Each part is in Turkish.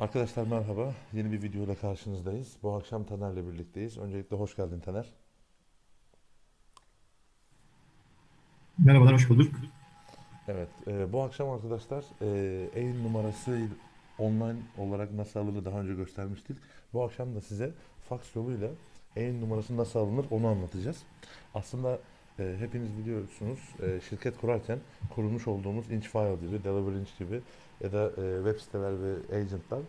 Arkadaşlar merhaba. Yeni bir video ile karşınızdayız. Bu akşam Taner'le birlikteyiz. Öncelikle hoş geldin Taner. Merhabalar, hoş bulduk. Evet, e, bu akşam arkadaşlar e, e numarası online olarak nasıl alınır daha önce göstermiştik. Bu akşam da size fax yoluyla e numarası nasıl alınır onu anlatacağız. Aslında e, hepiniz biliyorsunuz e, şirket kurarken kurulmuş olduğumuz Inchfile gibi, Delivery Inch gibi ya da e, web siteler ve agentlar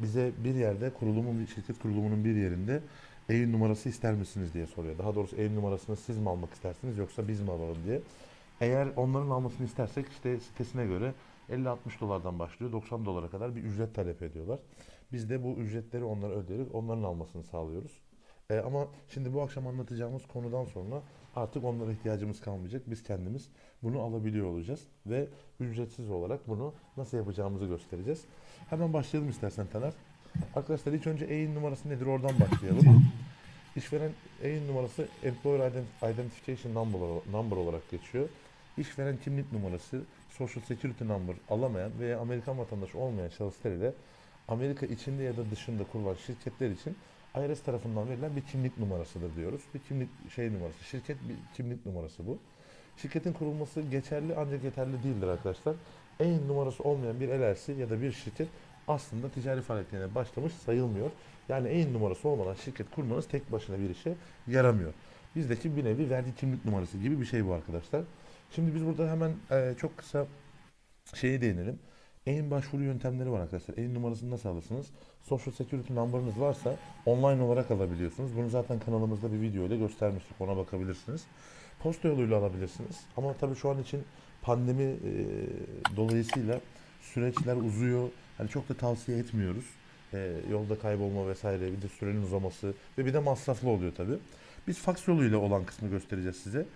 bize bir yerde kurulumun şirket kurulumunun bir yerinde e numarası ister misiniz diye soruyor. Daha doğrusu e numarasını siz mi almak istersiniz yoksa biz mi alalım diye. Eğer onların almasını istersek işte sitesine göre 50-60 dolardan başlıyor 90 dolara kadar bir ücret talep ediyorlar. Biz de bu ücretleri onlara ödeyerek onların almasını sağlıyoruz. E, ama şimdi bu akşam anlatacağımız konudan sonra artık onlara ihtiyacımız kalmayacak. Biz kendimiz bunu alabiliyor olacağız ve ücretsiz olarak bunu nasıl yapacağımızı göstereceğiz. Hemen başlayalım istersen Taner. Arkadaşlar ilk önce EIN numarası nedir oradan başlayalım. İşveren EIN numarası Employer Ident- Identification Number, number olarak geçiyor. İşveren kimlik numarası Social Security Number alamayan veya Amerikan vatandaşı olmayan şahıslar ile Amerika içinde ya da dışında kurulan şirketler için IRS tarafından verilen bir kimlik numarasıdır diyoruz. Bir kimlik şey numarası. Şirket bir kimlik numarası bu. Şirketin kurulması geçerli ancak yeterli değildir arkadaşlar. EIN numarası olmayan bir LLC ya da bir şirket aslında ticari faaliyetlerine başlamış sayılmıyor. Yani EIN numarası olmadan şirket kurmanız tek başına bir işe yaramıyor. Bizdeki bir nevi vergi kimlik numarası gibi bir şey bu arkadaşlar. Şimdi biz burada hemen e, çok kısa şeye değinelim. EIN başvuru yöntemleri var arkadaşlar. EIN numarasını nasıl alırsınız? Social Security number'ınız varsa online olarak alabiliyorsunuz. Bunu zaten kanalımızda bir video ile göstermiştik. Ona bakabilirsiniz. Posta yoluyla alabilirsiniz. Ama tabii şu an için pandemi e, dolayısıyla süreçler uzuyor. Hani çok da tavsiye etmiyoruz. E, yolda kaybolma vesaire bir de sürenin uzaması ve bir de masraflı oluyor tabii. Biz fax yoluyla olan kısmı göstereceğiz size.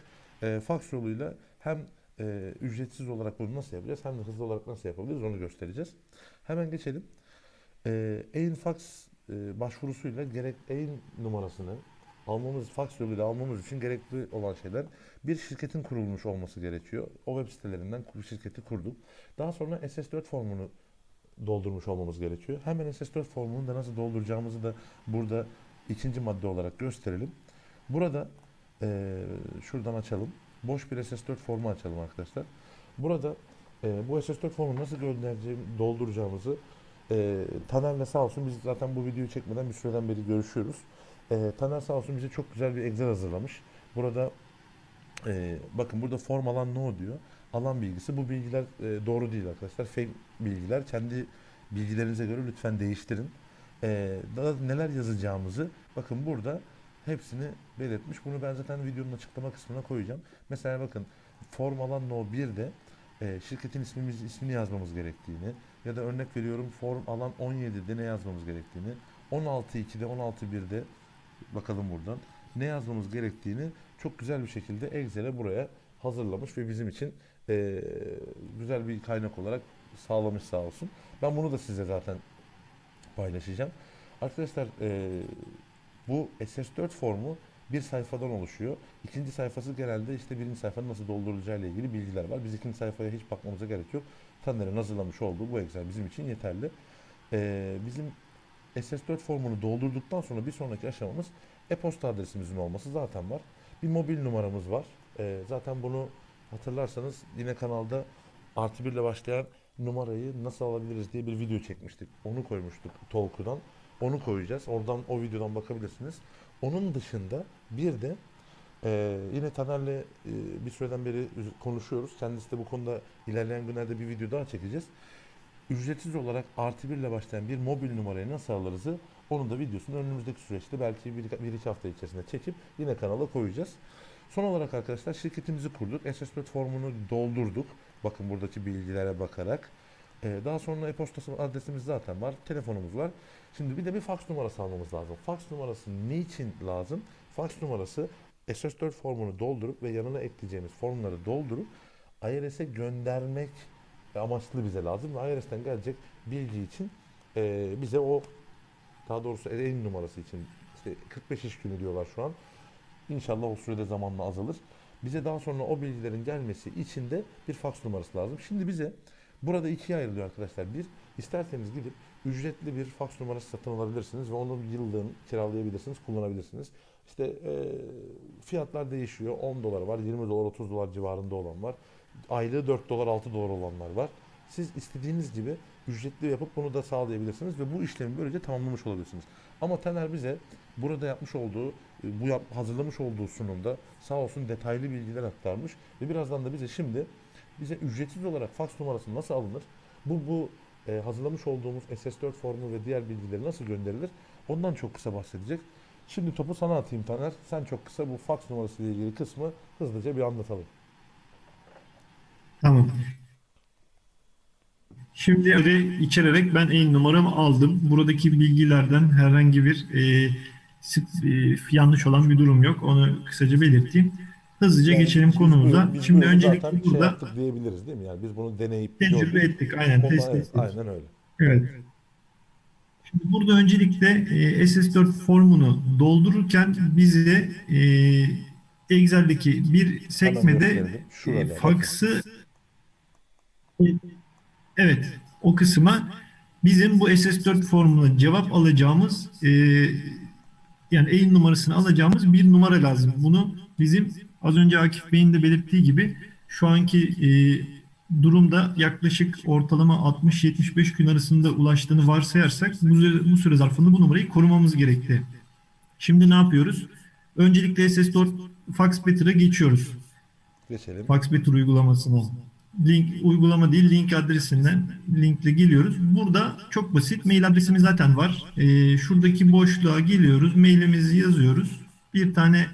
E, fax yoluyla hem e, ücretsiz olarak bunu nasıl yapacağız hem de hızlı olarak nasıl yapabiliriz onu göstereceğiz. Hemen geçelim. E, EIN fax e, başvurusuyla gerek EIN numarasını almamız, fax yoluyla almamız için gerekli olan şeyler bir şirketin kurulmuş olması gerekiyor. O web sitelerinden bu şirketi kurduk. Daha sonra SS4 formunu doldurmuş olmamız gerekiyor. Hemen SS4 formunu da nasıl dolduracağımızı da burada ikinci madde olarak gösterelim. Burada eee, şuradan açalım. Boş bir SS4 formu açalım arkadaşlar. Burada eee, bu SS4 formu nasıl göndereceğim, dolduracağımızı eee Taner'le sağ olsun biz zaten bu videoyu çekmeden bir süreden beri görüşüyoruz. Eee Taner sağ olsun bize çok güzel bir Excel hazırlamış. Burada eee, bakın burada form alan no diyor. Alan bilgisi. Bu bilgiler eee, doğru değil arkadaşlar. Fake bilgiler. Kendi bilgilerinize göre lütfen değiştirin. Eee daha neler yazacağımızı bakın burada hepsini belirtmiş. Bunu ben zaten videonun açıklama kısmına koyacağım. Mesela bakın form alan no 1'de e, şirketin ismimiz, ismini yazmamız gerektiğini ya da örnek veriyorum form alan 17'de ne yazmamız gerektiğini 16.2'de 16.1'de bakalım buradan ne yazmamız gerektiğini çok güzel bir şekilde Excel'e buraya hazırlamış ve bizim için e, güzel bir kaynak olarak sağlamış sağ olsun. Ben bunu da size zaten paylaşacağım. Arkadaşlar e, bu SS4 formu bir sayfadan oluşuyor. İkinci sayfası genelde işte birinci sayfanın nasıl doldurulacağı ile ilgili bilgiler var. Biz ikinci sayfaya hiç bakmamıza gerek yok. Taner'in hazırlamış olduğu bu Excel bizim için yeterli. Ee, bizim SS4 formunu doldurduktan sonra bir sonraki aşamamız e-posta adresimizin olması zaten var. Bir mobil numaramız var. Ee, zaten bunu hatırlarsanız yine kanalda artı birle başlayan numarayı nasıl alabiliriz diye bir video çekmiştik. Onu koymuştuk Tolku'dan. Onu koyacağız. Oradan o videodan bakabilirsiniz. Onun dışında bir de e, yine Taner'le e, bir süreden beri konuşuyoruz. Kendisi de bu konuda ilerleyen günlerde bir video daha çekeceğiz. Ücretsiz olarak artı birle başlayan bir mobil numarayı nasıl alırızı onun da videosunu önümüzdeki süreçte belki bir, bir iki hafta içerisinde çekip yine kanala koyacağız. Son olarak arkadaşlar şirketimizi kurduk. SS4 formunu doldurduk. Bakın buradaki bilgilere bakarak. Ee, daha sonra e-posta adresimiz zaten var. Telefonumuz var. Şimdi bir de bir fax numarası almamız lazım. Fax numarası niçin lazım? Fax numarası SS4 formunu doldurup ve yanına ekleyeceğimiz formları doldurup IRS'e göndermek amaçlı bize lazım. Ve IRS'ten gelecek bilgi için e, bize o daha doğrusu en numarası için işte 45 iş günü diyorlar şu an. İnşallah o sürede zamanla azalır. Bize daha sonra o bilgilerin gelmesi için de bir fax numarası lazım. Şimdi bize Burada ikiye ayrılıyor arkadaşlar. Bir, isterseniz gidip ücretli bir faks numarası satın alabilirsiniz ve onu yıllığını kiralayabilirsiniz, kullanabilirsiniz. İşte e, fiyatlar değişiyor. 10 dolar var, 20 dolar, 30 dolar civarında olan var. Aylığı 4 dolar, 6 dolar olanlar var. Siz istediğiniz gibi ücretli yapıp bunu da sağlayabilirsiniz ve bu işlemi böylece tamamlamış olabilirsiniz. Ama Taner bize burada yapmış olduğu, e, bu yap, hazırlamış olduğu sunumda sağ olsun detaylı bilgiler aktarmış ve birazdan da bize şimdi bize ücretsiz olarak faks numarası nasıl alınır? Bu bu e, hazırlamış olduğumuz SS4 formu ve diğer bilgileri nasıl gönderilir? Ondan çok kısa bahsedecek. Şimdi topu sana atayım Taner. Sen çok kısa bu faks numarası ile ilgili kısmı hızlıca bir anlatalım. Tamam. Şimdi öyle içererek ben en numaramı aldım. Buradaki bilgilerden herhangi bir e, sık- e, yanlış olan bir durum yok. Onu kısaca belirteyim. Hızlıca Yani geçelim biz konumuza. bu- biz Şimdi öncelikle şey burada yaptık diyebiliriz değil mi? Yani biz bunu deneyip tecrübe gördük. ettik. Aynen test evet, ettik. aynen öyle. Evet. Şimdi burada öncelikle e, SS4 formunu doldururken bize e, Excel'deki bir sekmede e, faksı evet o kısma bizim bu SS4 formuna cevap alacağımız e, yani e numarasını alacağımız bir numara lazım. Bunu bizim az önce Akif Bey'in de belirttiği gibi şu anki e, durumda yaklaşık ortalama 60-75 gün arasında ulaştığını varsayarsak bu, bu süre zarfında bu numarayı korumamız gerekti. Şimdi ne yapıyoruz? Öncelikle SS4 Fax Better'a geçiyoruz. Geçelim. Faxbetter uygulamasına. Link uygulama değil link adresinden linkle geliyoruz. Burada çok basit. Mail adresimiz zaten var. Ee, şuradaki boşluğa geliyoruz. Mailimizi yazıyoruz. Bir tane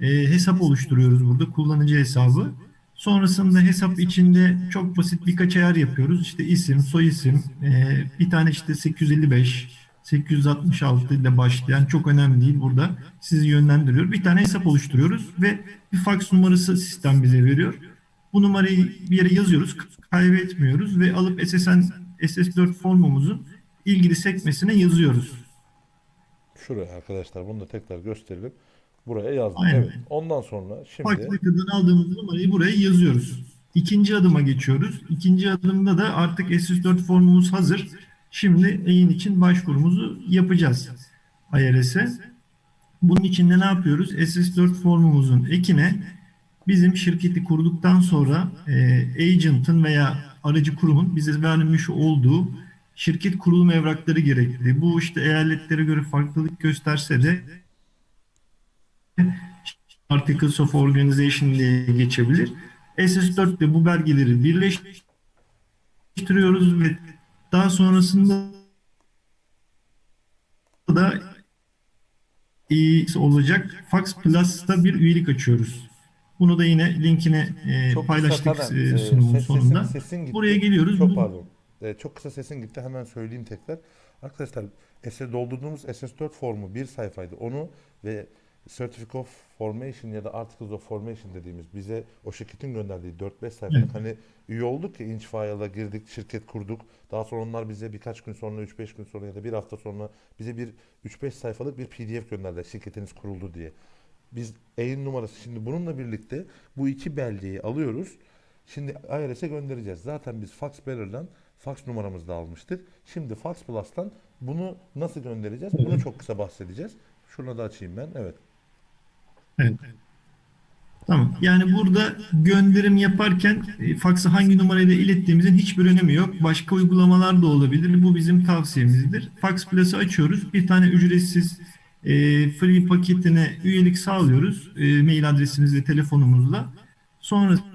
e, hesap oluşturuyoruz burada. Kullanıcı hesabı. Sonrasında hesap içinde çok basit birkaç ayar yapıyoruz. İşte isim, soy isim, e, bir tane işte 855, 866 ile başlayan çok önemli değil burada. Sizi yönlendiriyor. Bir tane hesap oluşturuyoruz ve bir fax numarası sistem bize veriyor. Bu numarayı bir yere yazıyoruz, kaybetmiyoruz ve alıp SSN SS4 formumuzun ilgili sekmesine yazıyoruz. Şuraya arkadaşlar bunu da tekrar gösterelim. Buraya yazdık. Aynen. Evet. Ondan sonra şimdi Faxbacker'dan aldığımız numarayı buraya yazıyoruz. İkinci adıma geçiyoruz. İkinci adımda da artık SS4 formumuz hazır. Şimdi yayın için başvurumuzu yapacağız IRS'e. Bunun için de ne yapıyoruz? SS4 formumuzun ekine bizim şirketi kurduktan sonra e, agent'ın veya aracı kurumun bize vermiş olduğu şirket kurulum evrakları gerekli. Bu işte eyaletlere göre farklılık gösterse de Articles of Organization diye geçebilir. SS4'te bu belgeleri birleştiriyoruz ve daha sonrasında da olacak Fax Plus'ta bir üyelik açıyoruz. Bunu da yine linkine e, çok paylaştık e, e, sunumun ses- sesin- sonunda. sesin gitti. Buraya geliyoruz. Çok pardon. E, çok kısa sesin gitti. Hemen söyleyeyim tekrar. Arkadaşlar SS doldurduğumuz SS4 formu bir sayfaydı. Onu ve Certificate of Formation ya da Articles of Formation dediğimiz bize o şirketin gönderdiği 4-5 sayfalık Evet. hani üye olduk ya Inch File'a girdik, şirket kurduk. Daha sonra onlar bize birkaç gün sonra, 3-5 gün sonra ya da bir hafta sonra bize bir 3-5 sayfalık bir PDF gönderdiler şirketiniz kuruldu diye. Biz yayın numarası şimdi bununla birlikte bu iki belgeyi alıyoruz. Şimdi IRS'e göndereceğiz. Zaten biz Fax Better'dan fax numaramızı da almıştık. Şimdi Fax Plus'tan bunu nasıl göndereceğiz? Bunu çok kısa bahsedeceğiz. Şunu da açayım ben. Evet. Evet. Tamam. Yani burada gönderim yaparken e, faxı hangi numarayla ilettiğimizin hiçbir önemi yok. Başka uygulamalar da olabilir. Bu bizim tavsiyemizdir. Fax Plus'ı açıyoruz. Bir tane ücretsiz e, free paketine üyelik sağlıyoruz. E, mail adresimizle, telefonumuzla. Sonrasında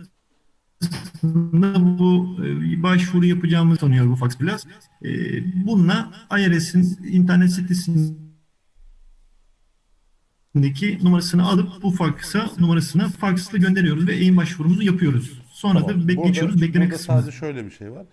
bu e, başvuru yapacağımız sanıyor bu Fax Plus. E, bununla IRS'in internet sitesinde deki numarasını alıp bu fax'a numarasına faxla gönderiyoruz ve eğin başvurumuzu yapıyoruz. Sonra Tamam. da bek geçiyoruz bekleme kısmına. sadece şöyle bir şey var.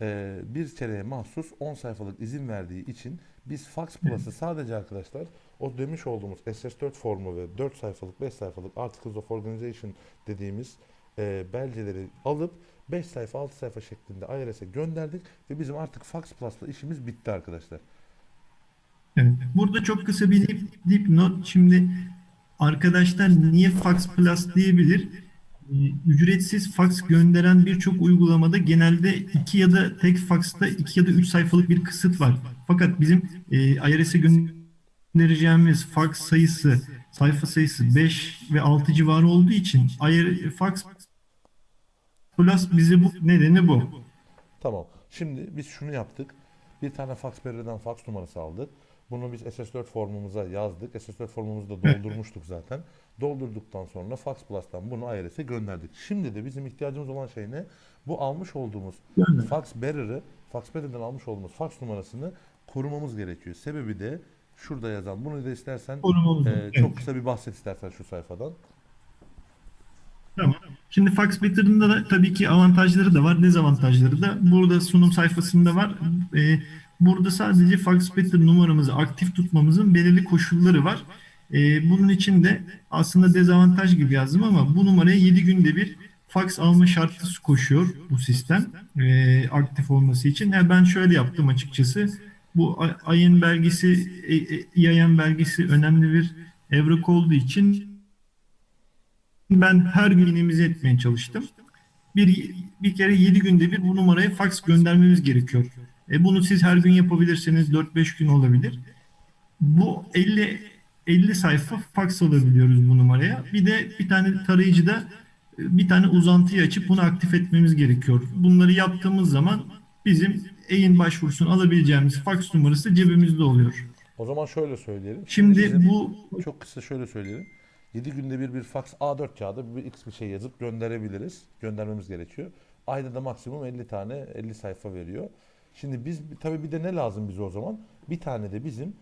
Ee, bir kereye mahsus 10 sayfalık izin verdiği için biz Fax Plus'ı sadece arkadaşlar o demiş olduğumuz SS4 formu ve 4 sayfalık 5 sayfalık Articles of Organization dediğimiz e, belgeleri alıp 5 sayfa 6 sayfa şeklinde IRS'e gönderdik ve bizim artık Fax Plus'la işimiz bitti arkadaşlar. Evet. Burada çok kısa bir dip, dipnot. Şimdi arkadaşlar niye Fax Plus diyebilir? e, ücretsiz faks gönderen birçok uygulamada genelde iki ya da tek faksta iki ya da üç sayfalık bir kısıt var. Fakat bizim e, IRS'e göndereceğimiz faks sayısı, sayfa sayısı 5 ve 6 civarı olduğu için Fax Plus bize bu nedeni bu. Tamam. Şimdi biz şunu yaptık. Bir tane fax belirleden fax numarası aldık. Bunu biz SS4 formumuza yazdık. SS4 formumuzu da doldurmuştuk zaten. Doldurduktan sonra Fax Plus'tan bunu IRS'e gönderdik. Şimdi de bizim ihtiyacımız olan şey ne? Bu almış olduğumuz fax bearer'ı, fax bearer'dan almış olduğumuz fax numarasını korumamız gerekiyor. Sebebi de şurada yazan. Bunu da istersen e, çok kısa bir bahset istersen şu sayfadan. Tamam. Şimdi Fax Better'ın da tabii ki avantajları da var, dezavantajları da. Burada sunum sayfasında var. Ee, burada sadece Fax Better numaramızı aktif tutmamızın belirli koşulları var. Ee, bunun için de aslında dezavantaj gibi yazdım ama bu numaraya 7 günde bir fax alma şartı koşuyor bu sistem ee, aktif olması için. Yani ben şöyle yaptım açıkçası. Bu ay- ayın belgesi, e, e, yayan belgesi önemli bir evrak olduğu için ben her gün minimize etmeye çalıştım. Bir, bir kere 7 günde bir bu numaraya fax göndermemiz gerekiyor. E bunu siz her gün yapabilirsiniz. 4-5 gün olabilir. Bu 50 50 sayfa fax alabiliyoruz bu numaraya. Bir de bir tane tarayıcıda e, bir tane uzantıyı açıp bunu aktif etmemiz gerekiyor. Bunları yaptığımız zaman bizim EIN başvurusunu alabileceğimiz fax numarası cebimizde oluyor. O zaman şöyle söyleyelim. Şimdi bizim- bu Çok kısa şöyle söyleyelim. 7 günde bir bir fax A4 kağıdı bir X bir şey yazıp gönderebiliriz. Göndermemiz gerekiyor. Ayda da maksimum 50 tane 50 sayfa veriyor. Şimdi biz tabii bir de ne lazım bize o zaman? Bir tane de bizim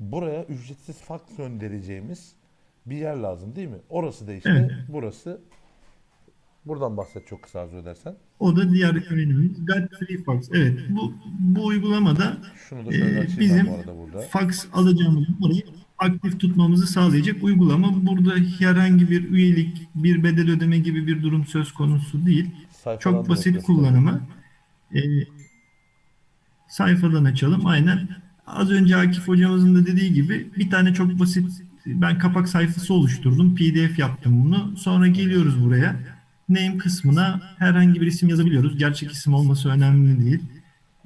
buraya ücretsiz fax göndereceğimiz bir yer lazım değil mi? Orası da işte Evet. burası. Buradan bahset çok kısa arzu edersen. O da diğer Got Free Fax. Evet bu, bu uygulamada Şunu da açayım bizim bu arada burada. fax alacağımız numarayı aktif tutmamızı sağlayacak uygulama. Burada herhangi bir üyelik, bir bedel ödeme gibi bir durum söz konusu değil. Sayfadan Çok basit kullanımı. Ee, sayfadan açalım. Aynen. Az önce Akif hocamızın da dediği gibi bir tane çok basit ben kapak sayfası oluşturdum. PDF yaptım bunu. Sonra geliyoruz buraya. Name kısmına herhangi bir isim yazabiliyoruz. Gerçek isim olması önemli değil.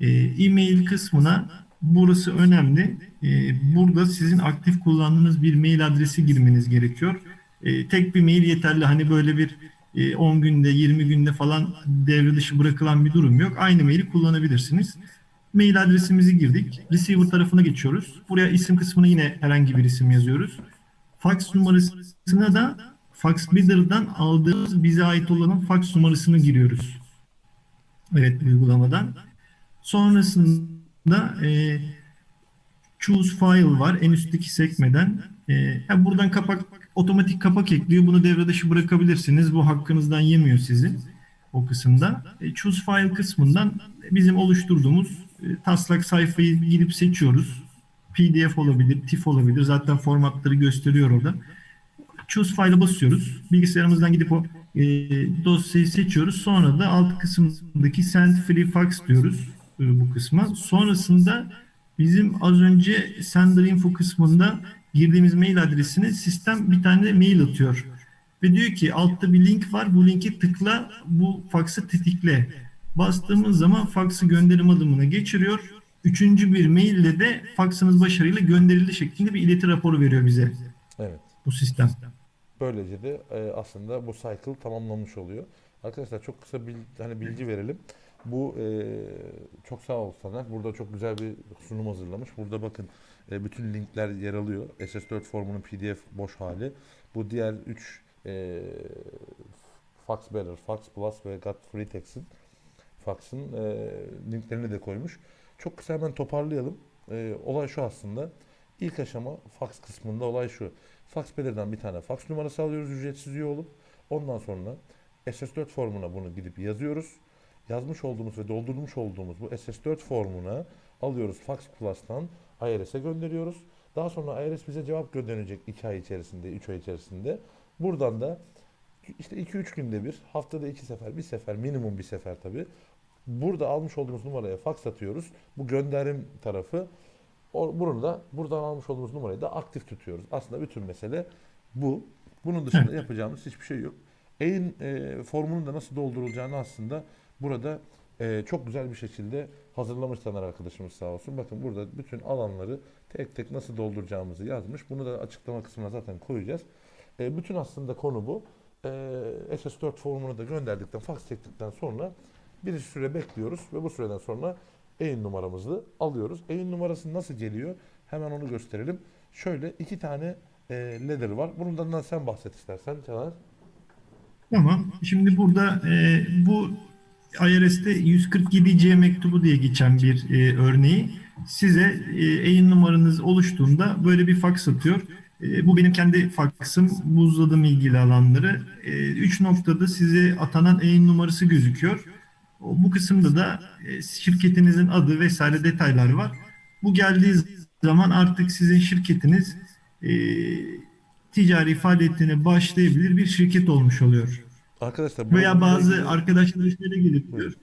Ee, e-mail kısmına burası önemli. Ee, burada sizin aktif kullandığınız bir mail adresi girmeniz gerekiyor. Ee, tek bir mail yeterli. Hani böyle bir e, 10 günde 20 günde falan devre dışı bırakılan bir durum yok. Aynı maili kullanabilirsiniz. Mail adresimizi girdik. Receiver tarafına geçiyoruz. Buraya isim kısmına yine herhangi bir isim yazıyoruz. Fax numarasına da Fax Bidder'dan aldığımız bize ait olan fax numarasını giriyoruz. Evet uygulamadan. Sonrasında e, Choose File var en üstteki sekmeden. E, ha, buradan kapak otomatik kapak ekliyor. Bunu devre dışı bırakabilirsiniz. Bu hakkınızdan yemiyor sizin o kısımda. E, Choose File kısmından bizim oluşturduğumuz taslak sayfayı gidip seçiyoruz. PDF olabilir, TIFF olabilir. Zaten formatları gösteriyor orada. Choose File'a basıyoruz. Bilgisayarımızdan gidip o e, dosyayı seçiyoruz. Sonra da alt kısımdaki Send Free Fax diyoruz e, bu kısma. Sonrasında bizim az önce Sender Info kısmında girdiğimiz mail adresine sistem bir tane mail atıyor. Ve diyor ki altta bir link var. Bu linki tıkla, bu faxı tetikle. Bastığımız zaman faxı gönderim adımına geçiriyor. Üçüncü bir maille de faksınız başarıyla gönderildi şeklinde bir ileti raporu veriyor bize Evet. bu sistem. Böylece de e, aslında bu cycle tamamlanmış oluyor. Arkadaşlar çok kısa bil, hani bilgi verelim. Bu e, çok sağ ol Taner. Burada çok güzel bir sunum hazırlamış. Burada bakın e, bütün linkler yer alıyor. SS4 formunun PDF boş hali. Bu diğer 3 e, Fax Bearer, Fax Plus ve Got Free Text'in Fax'ın e, linklerini de koymuş. Çok kısa hemen toparlayalım. E, olay şu aslında. İlk aşama fax kısmında olay şu. Fax Belir'den bir tane fax numarası alıyoruz ücretsiz üye olup. Ondan sonra SS4 formuna bunu gidip yazıyoruz. Yazmış olduğumuz ve doldurmuş olduğumuz bu SS4 formuna alıyoruz Fax Plus'tan IRS'e gönderiyoruz. Daha sonra IRS bize cevap gönderecek 2 ay içerisinde, 3 ay içerisinde. Buradan da işte 2-3 günde bir, haftada 2 sefer, bir sefer, minimum bir sefer tabii. Burada almış olduğumuz numaraya fax atıyoruz. Bu gönderim tarafı bunu da buradan almış olduğumuz numarayı da aktif tutuyoruz. Aslında bütün mesele bu. Bunun dışında yapacağımız hiçbir şey yok. Eğin e, formunu da nasıl doldurulacağını aslında burada e, çok güzel bir şekilde hazırlamış Taner arkadaşımız sağ olsun. Bakın burada bütün alanları tek tek nasıl dolduracağımızı yazmış. Bunu da açıklama kısmına zaten koyacağız. E, bütün aslında konu bu. E, SS4 formunu da gönderdikten, fax çektikten sonra bir süre bekliyoruz ve bu süreden sonra eğin numaramızı alıyoruz. Eğin numarası nasıl geliyor? Hemen onu gösterelim. Şöyle iki tane e, ladder var. Bundan da sen bahset istersen Caner. Tamam. Şimdi burada e, bu IRS'te 147C mektubu diye geçen bir e, örneği size e, yayın numaranız oluştuğunda böyle bir fax atıyor. E, bu benim kendi faksım. Buzladım ilgili alanları. E, üç noktada size atanan yayın numarası gözüküyor. O, bu kısımda da e, şirketinizin adı vesaire detaylar var. Bu geldiği zaman artık sizin şirketiniz e, ticari faaliyetine başlayabilir bir şirket olmuş oluyor. Arkadaşlar bu- Veya bazı ilgili- arkadaşlar diyor. Buyurun.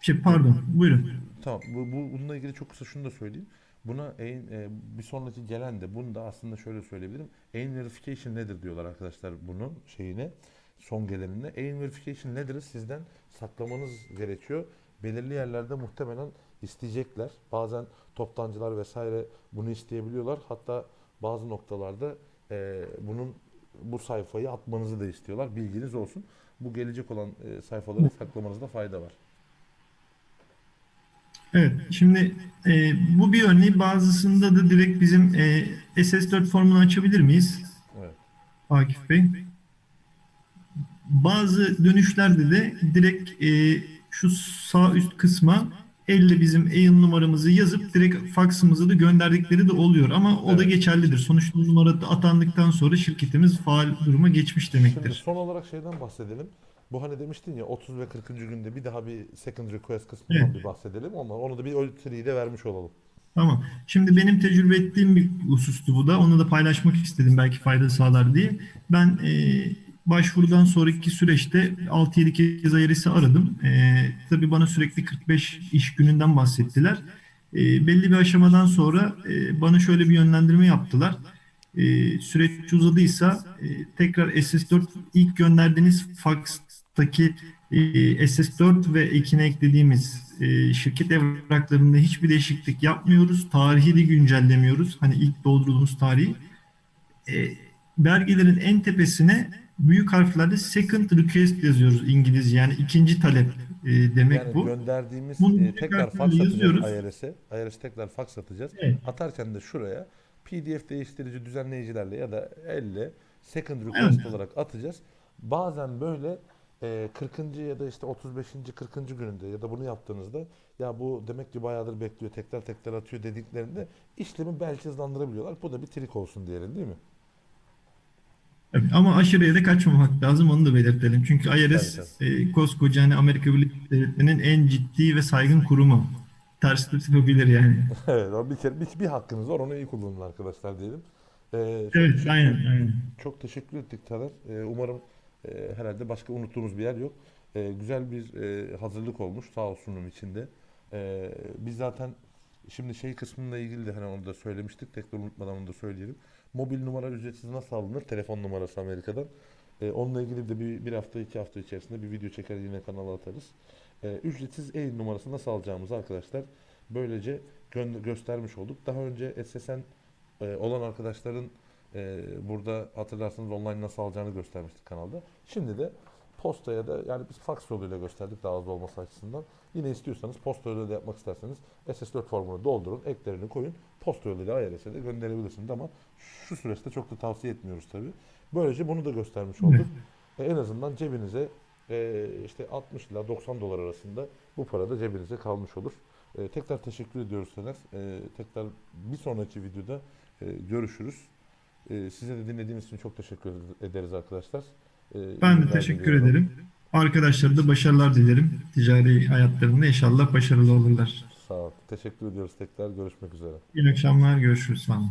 Şey pardon, buyurun. Tamam. Bu, bu, bununla ilgili çok kısa şunu da söyleyeyim. Buna aim, e, bir sonraki gelen de bunu da aslında şöyle söyleyebilirim. Aim verification nedir diyorlar arkadaşlar bunun şeyine son gelenine. Aim verification nedir? Sizden saklamanız gerekiyor. Belirli yerlerde muhtemelen isteyecekler. Bazen toptancılar vesaire bunu isteyebiliyorlar. Hatta bazı noktalarda e, bunun bu sayfayı atmanızı da istiyorlar. Bilginiz olsun. Bu gelecek olan e, sayfaları saklamanızda fayda var. Evet, şimdi e, bu bir örneği. Bazısında da direkt bizim e, SS4 formunu açabilir miyiz Evet. Akif Bey? Bazı dönüşlerde de direkt e, şu sağ üst kısma elle bizim yayın numaramızı yazıp direkt faksımızı da gönderdikleri de oluyor. Ama o da Evet. geçerlidir. Sonuçta numara da atandıktan sonra şirketimiz faal duruma geçmiş Şimdi demektir. son olarak şeyden bahsedelim. Bu hani demiştin ya 30 ve 40. günde bir daha bir second request kısmından Evet. bir bahsedelim. Ama onu da bir ölçüleri de vermiş olalım. Tamam. Şimdi benim tecrübe ettiğim bir husustu bu da. Onu da paylaşmak istedim belki fayda sağlar diye. Ben e, başvurudan sonraki süreçte 6-7 kez IRS'i aradım. E, tabii bana sürekli 45 iş gününden bahsettiler. E, belli bir aşamadan sonra e, bana şöyle bir yönlendirme yaptılar. E, süreç uzadıysa e, tekrar SS4 ilk gönderdiğiniz fax'taki e, SS4 ve ekine eklediğimiz e, şirket evraklarında hiçbir değişiklik yapmıyoruz. Tarihi de güncellemiyoruz. Hani ilk doldurduğumuz tarihi. E, belgelerin en tepesine büyük harflerle second request yazıyoruz İngilizce. Yani ikinci talep e, demek Yani bu. gönderdiğimiz Bunu e, tekrar fax böyle atacağız yazıyoruz. IRS'e. IRS tekrar fax atacağız. Evet. Atarken de şuraya PDF değiştirici düzenleyicilerle ya da elle second request Evet. olarak atacağız. Bazen böyle e, 40. ya da işte 35. 40. gününde ya da bunu yaptığınızda ya bu demek ki bayağıdır bekliyor tekrar tekrar atıyor dediklerinde işlemi belki hızlandırabiliyorlar. Bu da bir trik olsun diyelim değil mi? Ama aşırıya da kaçmamak lazım onu da belirtelim. Çünkü IRS e, koskoca hani Amerika Birleşik Devletleri'nin en ciddi ve saygın kurumu. Ters de yapabilir yani. Evet bir kere bir, bir hakkınız var onu iyi kullanın arkadaşlar diyelim. Ee, Evet, aynen, aynen. çok teşekkür ettik Taner. Ee, umarım e, herhalde başka unuttuğumuz bir yer yok. Ee, güzel bir e, hazırlık olmuş sağ olsunun içinde. Ee, biz zaten şimdi şey kısmıyla ilgili de hani onu da söylemiştik. Tekrar unutmadan onu da söyleyelim. Mobil numara ücretsiz nasıl alınır? Telefon numarası Amerika'dan. Ee, onunla ilgili de bir, bir hafta iki hafta içerisinde bir video çeker yine kanala atarız. Ee, ücretsiz e numarası nasıl alacağımızı arkadaşlar böylece gö- göstermiş olduk. Daha önce SSN e, olan arkadaşların e, burada hatırlarsanız online nasıl alacağını göstermiştik kanalda. Şimdi de postaya da yani biz fax yoluyla gösterdik daha az olması açısından. Yine istiyorsanız posta yoluyla da yapmak isterseniz SS4 formunu doldurun, eklerini koyun. Posta yoluyla IRS'e de gönderebilirsiniz ama şu süreçte çok da tavsiye etmiyoruz tabii. Böylece bunu da göstermiş olduk. E, en azından cebinize e, işte 60 ila 90 dolar arasında bu para da cebinize kalmış olur. E, tekrar teşekkür ediyoruz Sener. E, tekrar bir sonraki videoda e, görüşürüz. E, size de dinlediğiniz için çok teşekkür ederiz arkadaşlar. E, Ben de teşekkür diliyorum. ederim. Arkadaşlara da başarılar dilerim. Ticari hayatlarında inşallah başarılı olurlar. Sağ ol. Teşekkür ediyoruz tekrar. Görüşmek üzere. İyi akşamlar. Görüşürüz. Sağ olun.